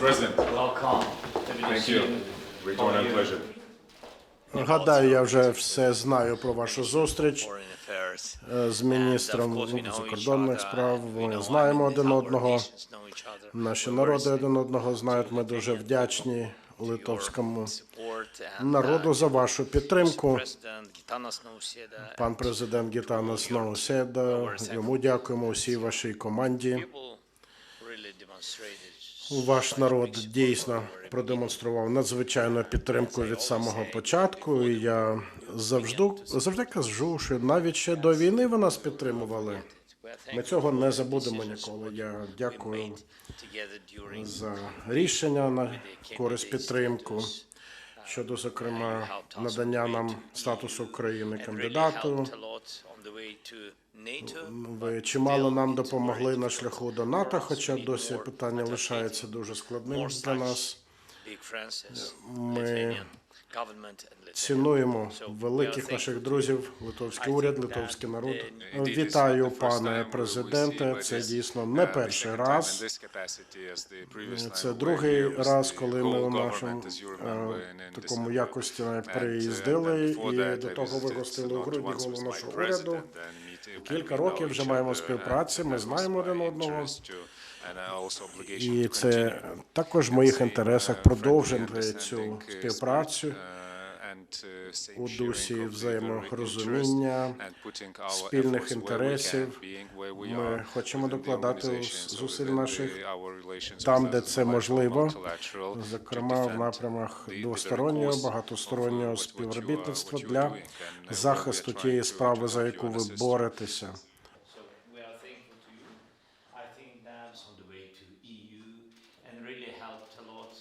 President. Welcome. Thank you. and pleasure. Гадаю, я вже все знаю про вашу зустріч е, з міністром закордонних справ. Ми знаємо один одного. Наші народи один одного знають. Ми дуже вдячні литовському народу uh, за вашу підтримку. Пан президент Гітанас Науседа, йому дякуємо усій вашій команді. Ваш народ дійсно продемонстрував надзвичайну підтримку від самого початку. І я завжди завжди кажу, що навіть ще до війни ви нас підтримували. Ми цього не забудемо ніколи. Я дякую за рішення на користь підтримку щодо, зокрема, надання нам статусу країни кандидату. Ви чимало нам допомогли на шляху до НАТО, хоча досі питання лишається дуже складним для нас. Ми Цінуємо великих наших друзів, литовський уряд, литовський народ. Вітаю, пане президенте. Це дійсно uh, не перший раз. Це другий раз, коли ми у нашому е, такому якості uh, приїздили, і до того ви гостили у грудні голову нашого уряду. Кілька років вже маємо співпраці, ми знаємо один одного. Uh, І це також в моїх інтересах uh, продовжити цю uh, співпрацю uh, uh, у дусі взаєморозуміння, спільних інтересів. Ми хочемо докладати зусиль наших там, де це можливо, зокрема в напрямах двостороннього, багатостороннього uh, співробітництва для uh, захисту тієї справи, за яку ви боретеся. And really helped a lot